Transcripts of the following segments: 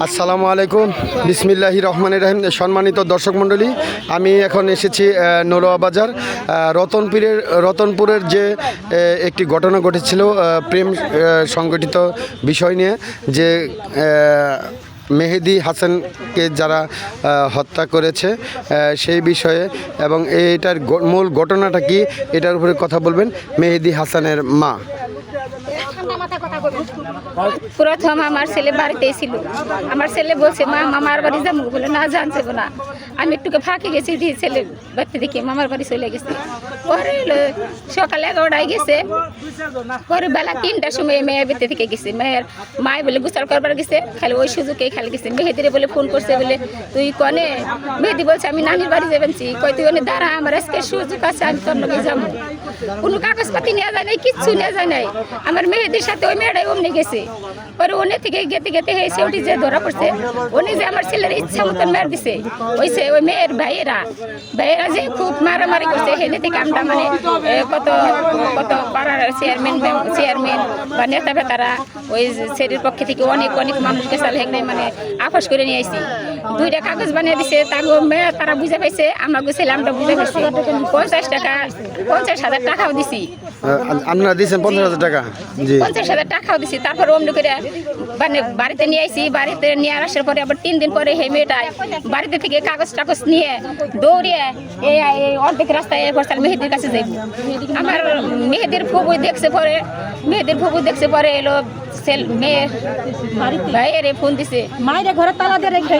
আসসালামু আলাইকুম বিসমিল্লাহি রহমানির রহিম। সম্মানিত দর্শক মণ্ডলী, আমি এখন এসেছি নলোয়া বাজার। রতনপুরের রতনপুরের যে একটি ঘটনা ঘটেছিল প্রেম সংগঠিত বিষয় নিয়ে, যে মেহেদি হাসানকে যারা হত্যা করেছে সেই বিষয়ে, এবং এইটার গ- মূল ঘটনাটা কি, এটার উপরে কথা বলবেন, মেহেদি হাসানের মা। প্রথম আমার ছেলে বাড়িতেই ছিল। আমার ছেলে বলছে, মা, মামার বাড়ি যাব বলে না জানছে না। আমি একটুকে ফাঁকে গেছি, দিয়ে ছেলে বাড়িতে দেখি মামার বাড়ি চলে গেছে। পরে সকালে এগারোটায় গেছে। পরে বেলা তিনটার সময় মেয়ের বাড়িতে থেকে গেছে। মেয়ের মায় বলে গোসল করবার গেছে, খালি ওই সুযোগে খালি গেছে। মেহেদিরে বলে ফোন করছে, বলে, তুই কনে? মেহেদি বলছে, আমি নানির বাড়ি যাবেনছি কই তুই দাঁড়া, আমার আজকে সুযোগ আছে, আমি তোর যাব। কোনো কাগজপাতি নেওয়া যায় নাই, কিচ্ছু নিয়ে যায় নাই। আমার মেয়েদের সাথে ওই মেয়েটাই অমনি গেছে। পরে ওনে থেকে গেতে গেতে হয়েছে ওটি যে ধরা পড়ছে উনি যে আমার ছেলের ইচ্ছা মতন মেয়ের দিছে। ওই সে ওই মেয়ের ভাইয়েরা ভাইয়েরা যে খুব মারামারি করছে হেনে থেকে আমরা মানে কত কত পাড়ার চেয়ারম্যান চেয়ারম্যান বা নেতা বেতারা ওই ছেলের পক্ষে থেকে অনেক অনেক মানুষকে চাল হেগনাই মানে আফাস করে নিয়ে আসছি দুইটা কাগজ বানিয়ে দিছে তাকে মেয়ে তারা বুঝে পাইছে আমাকে ছেলে আমরা বুঝে পাইছি। পঞ্চাশ টাকা পঞ্চাশ হাজার টাকাও দিছি। আপনারা দিয়েছেন পঞ্চাশ হাজার টাকা? পঞ্চাশ হাজার টাকাও দিছি তারপর অমনি করে বাড়িতে নিয়ে আসি বাড়িতে নিয়ে আসার পরে আবার তিন দিন পরে হে মেয়েটাই বাড়িতে থেকে কাগজ টাগজ নিয়ে দৌড়িয়ে এই অর্ধেক রাস্তায় এ বর্ষার মেহেদির কাছে যাই আমার মেহেদির ফুবু দেখছে পরে মেহেদির ফুবু দেখছে পরে এলো সেল মেয়ে ভাইয়ের ফোন দিছে। মায়ের ঘরে তালা দিয়ে রেখে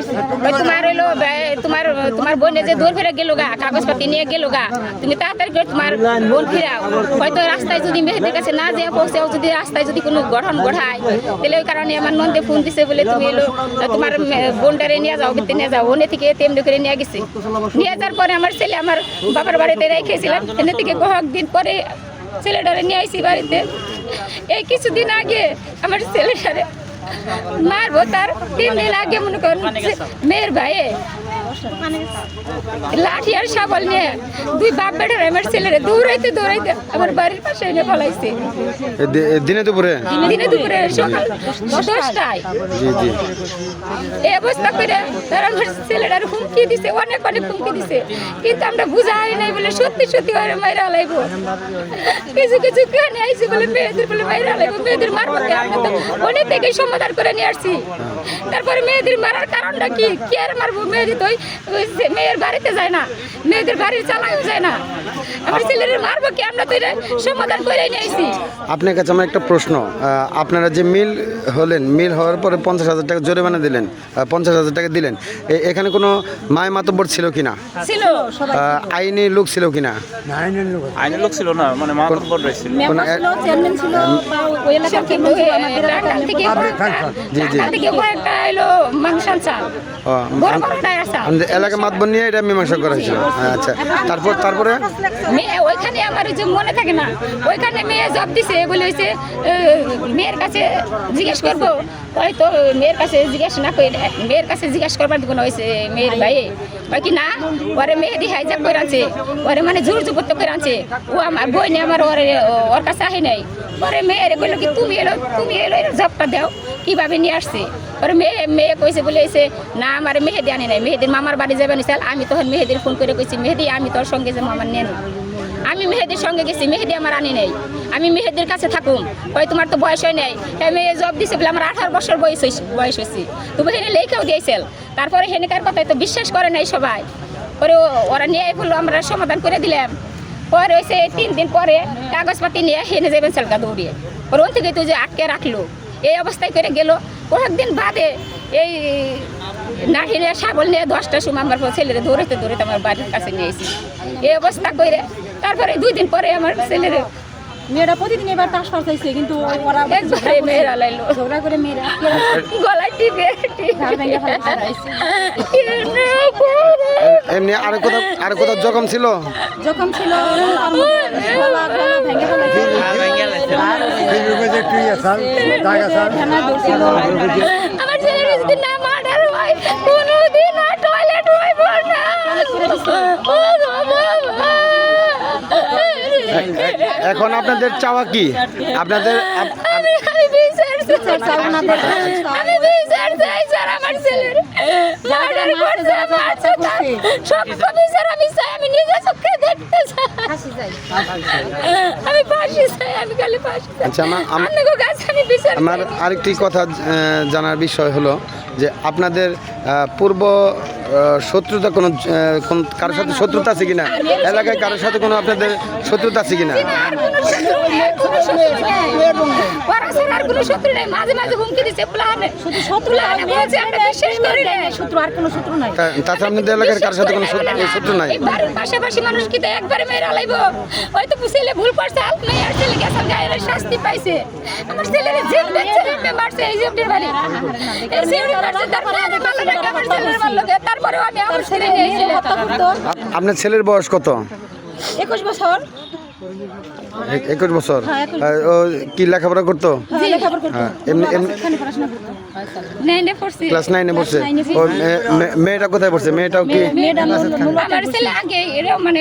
তোমার ভাই- তোমার তোমার বোনে যে দূর ফিরে গেল গা, কাগজপাতি নিয়ে গেল গা, তুমি তাড়াতাড়ি করে তোমার বোন ফিরাও। হয়তো রাস্তায় যদি মেহেদির কাছে না যেয়ে পৌঁছেও যদি রাস্তায় যদি কোনো গঠন গড়ায়, তাহলে ওই কারণে আমার নন্দে ফোন দিছে বলে তুমি এলো, তোমার বোনটারে নিয়ে যাও বেতে নিয়ে যাও। ওনে থেকে তেমনি করে নিয়ে গেছে। নিয়ে যাওয়ার পরে আমার ছেলে আমার বাবার বাড়িতে রেখেছিলাম এনে থেকে কয়েক দিন পরে ছেলেটারে নিয়ে আইসি বাড়িতে। এই কিছুদিন আগে আমার ছেলেটারে মারবো তার। তিন দিন আগে মনে করেন মেয়ের ভাইয়ে লাঠি আর শাবল নিয়ে দুই বাপ বেটার আমার ছেলেরে দৌড়াইতে দৌড়াইতে আমার বাড়ির পাশে এনে ফলাইছে দিনে দুপুরে? দিনে দুপুরে সকাল দশটায়। জি জি। এই অবস্থা করে তারা আমার ছেলেটার হুমকি দিছে অনেক অনেক হুমকি দিছে। কিন্তু আমরা বুঝাই নাই বলে সত্যি সত্যি ওরে মাইরা লাইব। কিছু কিছু কানে আইছে বলে মেয়েদের বলে মাইরা লাইব। মেয়েদের? আমরা তো অনেক থেকেই সমাধান করে নিয়ে আসছি। তারপরে মেয়েদের মারার কারণটা কি? কে আর মারবো? মেয়েদের তো মেয়ের বাড়িতে যায় না মেয়েদের বাড়ির চালাইও যায় না। আমার ছেলের মারবো কি আমরা তো সমাধান করে নিয়ে আপনার কাছে আমার একটা প্রশ্ন আপনারা যে মিল হলেন মিল হওয়ার পরে পঞ্চাশ হাজার টাকা জরিমানা দিলেন পঞ্চাশ হাজার টাকা দিলেন এখানে কোনো মায় মাতব্বর ছিল কিনা? ছিল আইনি লোক ছিল কিনা? আইনের লোক ছিল না মানে মাতব্বর রয়েছিল এলাকা মাতবর নিয়ে এটা মীমাংসা করা হয়েছিল। আচ্ছা তারপর তারপরে? মেয়ে, ওইখানে আমার যে মনে থাকে না, ওইখানে মেয়ে জব দিছে, বলে হয়েছে মেয়ের কাছে জিজ্ঞেস করব। হয়তো মেয়ের কাছে জিজ্ঞেস না করে, মেয়ের কাছে জিজ্ঞেস করবার দিব না হয়েছে মেয়ের ভাইয়ে। কয় কি না, ওরে মেয়ে দি হাইজাক করে আনছে, ওরে মানে জোর জবরত করে আনছে। ও আমার বই নিয়ে আমার ওর ওর কাছে আহে নাই। পরে মেয়ের কইলো কি, তুমি এলো তুমি এলো জবটা দাও, কীভাবে নিয়ে আসছে? পরে মেয়ে মেয়ে কইছে, বলে এসে না, আমার মেহেদি আনে নাই, মেহেদির মামার বাড়ি যাবেন আমি তখন মেহেদির ফোন করে কইছি, মেহেদি, আমি তোর সঙ্গে যে আমার নেন। আমি মেহেদির সঙ্গে গেছি, মেহেদি আমার আনি নেই। আমি মেহেদির কাছে থাকুম কই তোমার তো বয়স হয় নাই। হ্যাঁ মেয়ে জব দিছে বলে আমার আঠারো বছর বয়স বয়স হয়েছে তবু হেনে লেখেও দিয়েছিল। তারপরে হেনেকার কথায় তো বিশ্বাস করে নাই সবাই। পরে ওরা নিয়ে বলল, আমরা সমাধান করে দিলাম। পরে হয়েছে তিন দিন পরে কাগজপাতি নিয়ে হেনে যাবেন সেলকা দৌড়িয়ে। ওর ওন থেকে তো যে আটকে রাখল। এই অবস্থায় করে গেল। কয়েকদিন বাদে এই নিয়ে শাবল নিয়ে দশটার সময় আমার ছেলেরা দৌড়াতে দৌড়াতে আমার বাড়ির কাছে নিয়ে এসেছি। এই অবস্থা করে তারপরে দুই দিন পরে আমার ছেলের মেয়েরা প্রতিদিন এবার তাস চাইছে কিন্তু ওরা একবারে মেয়েরা লাইলো ঝগড়া করে মেয়েরা গলায় টিপে এমনি আরও কোথাও আরও কোথাও জখম ছিল যখন ছিল আমার ছেলের যদি না মার্ডার হয় কোনোদিন আর টয়লেট হইব না ও বাবা এখন আপনাদের চাওয়া কি আপনাদের আপ- আমি আমি বিচার চাই চাই ওনাদের আমি বিচার ছেলের মার্ডার করছে মারছে তার সব বিচার আমি চাই আমি নিজে চোখে দেখতে চাই আমি ফাঁসি চাই আমি আপনাদের ফাঁসি চাই আচ্ছা, আমার- আরেকটি কথা জানার বিষয় হলো যে আপনাদের পূর্ব শত্রুতা কোনো কারোর সাথে শত্রুতা আছে কিনা? এলাকায় কারোর সাথে কোনো আপনাদের শত্রুতা আছে কিনা? আর কোনো শত্রু নেই, কোনো শত্রু নেই। ওরা ছাড়া আর কোনো শত্রু মাঝে মাঝে হুমকি দিচ্ছে, প্লানে। শুধু শত্রু বলছে, আমরা বিশ্বাস করি না। শত্রু আর কোনো শত্রু নাই। তাছাড়া আপনাদের এলাকার কারোর সাথে কোনো শত্রু শত্রু নাই? পাশাপাশি মানুষ কি তো একবারে মেয়েরা লাইব হয়তো ছেলে ভুল করছে আল মেয়ের ছেলে গেছে গায়ের শাস্তি পাইছে। আমার ছেলের মারছে এই বাড়ি। এই মারছে তারপরে আমি আমার ছেলে নিয়ে আপনার ছেলের বয়স কত? একুশ বছর। একুশ বছর? হ্যাঁ, ও কি লেখাপড়া করতো? হ্যাঁ, লেখাপড়া করতো। হ্যাঁ, এমনি- এমনি- এখানে পড়াশোনা করতো। নেনে পড়ছি। ক্লাস নাইনে পড়ছে? মেয়েটা কোথায় পড়ছে? মেয়েটাও কি মানে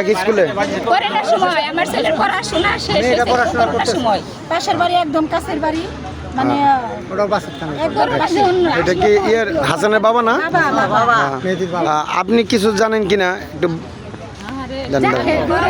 এক স্কুলে? করোনার সময়। আমার ছেলের পড়াশোনা শেষ হয়েছে করোনার সময়। পাশের বাড়ি একদম কাছের বাড়ি। মানে পাশে এটা কি ইয়ের হাসানের বাবা না? বাবা বাবা। আহ, আপনি কিছু জানেন কিনা? একটু জানেন যাকে